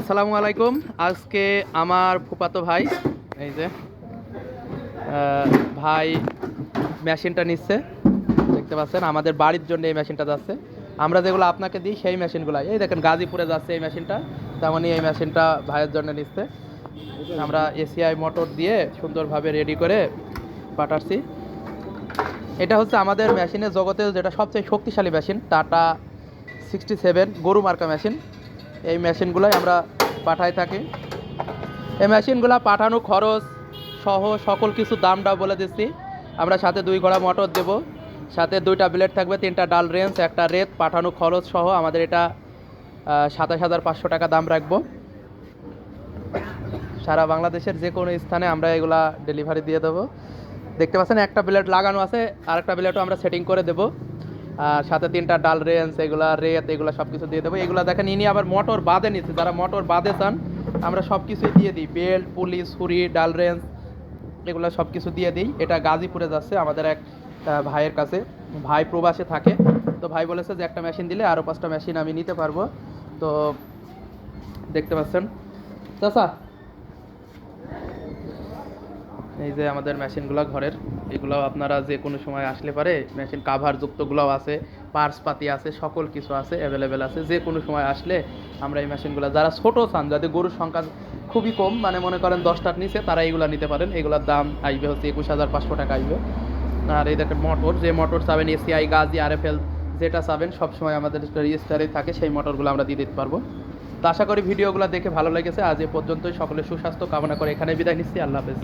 আসসালামু আলাইকুম। আজকে আমার ফুপাতো ভাই, এই যে ভাই মেশিনটা নিচ্ছে। দেখতে পাচ্ছেন, আমাদের বাড়ির জন্য এই মেশিনটা যাচ্ছে। আমরা যেগুলো আপনাকে দিই, সেই মেশিনগুলো এই দেখেন, গাজীপুরে যাচ্ছে এই মেশিনটা। তেমনই এই মেশিনটা ভাইয়ের জন্য নিচ্ছে। আমরা এসিআই মোটর দিয়ে সুন্দরভাবে রেডি করে পাঠাচ্ছি। এটা হচ্ছে আমাদের মেশিনের জগতে যেটা সবচেয়ে শক্তিশালী মেশিন, টাটা সিক্সটি সেভেন, গরু মার্কা মেশিন। এই মেশিনগুলোই আমরা পাঠাই থাকি। এই মেশিনগুলো পাঠানো খরচ সহ সকল কিছু দামটা বলে দিচ্ছি। আমরা সাথে দুই ঘোড়া মোটর দেব, সাথে দুইটা ব্লেড থাকবে, তিনটা ডাল রেঞ্জ, একটা রেত, পাঠানো খরচ সহ আমাদের এটা সাতাশ হাজার পাঁচশো টাকা দাম রাখব। সারা বাংলাদেশের যে কোনো স্থানে আমরা এগুলা ডেলিভারি দিয়ে দেবো। দেখতে পাচ্ছেন একটা ব্লেড লাগানো আছে, আরেকটা ব্লেডও আমরা সেটিং করে দেবো। সাথে তিনটা ডাল রেঞ্জ এগুলা রেত, এগুলো সব কিছু দিয়ে দেবো। এগুলো দেখেন, ইনি আবার মোটর বাঁধে নিচ্ছে যারা মোটর বাঁধে চান, আমরা সব কিছুই দিয়ে দিই। বেল্ট, পুলিশ ছুরি ডাল রেঞ্জ এগুলো সব কিছু দিয়ে দিই। এটা গাজীপুরে যাচ্ছে আমাদের এক ভাইয়ের কাছে। ভাই প্রবাসে থাকে। তো ভাই বলেছে যে, একটা মেশিন দিলে আরও পাঁচটা মেশিন আমি নিতে পারব। তো দেখতে পাচ্ছেন। চাচা এই যে আমাদের মেশিনগুলো ঘরের, এগুলো আপনারা যে কোনো সময় আসলে পারে, মেশিন কাভার যুক্তগুলোও আছে পার্স পাতি আছে, সকল কিছু আছে অ্যাভেলেবেল আছে, যে কোনো সময় আসলে আমরা এই মেশিনগুলো, যারা ছোট চান, যাদের গরুর সংখ্যা খুবই কম মানে মনে করেন দশটার নিচে, তারা এইগুলো নিতে পারেন, এগুলোর দাম আসবে হচ্ছে একুশ হাজার পাঁচশো টাকা আসবে। আর এই দেখেন মোটর যে মোটর চাবেন ACI Gazi R F L যেটা চাবেন, সবসময় আমাদের রেজিস্টারে থাকে, সেই মোটরগুলো আমরা দিয়ে দিতে পারব। তো আশা করি ভিডিওগুলো দেখে ভালো লেগেছে, আজ এ পর্যন্তই, সকলের সুস্বাস্থ্য কামনা করে এখানে বিদায় নিচ্ছি, আল্লাহ হাফেজ।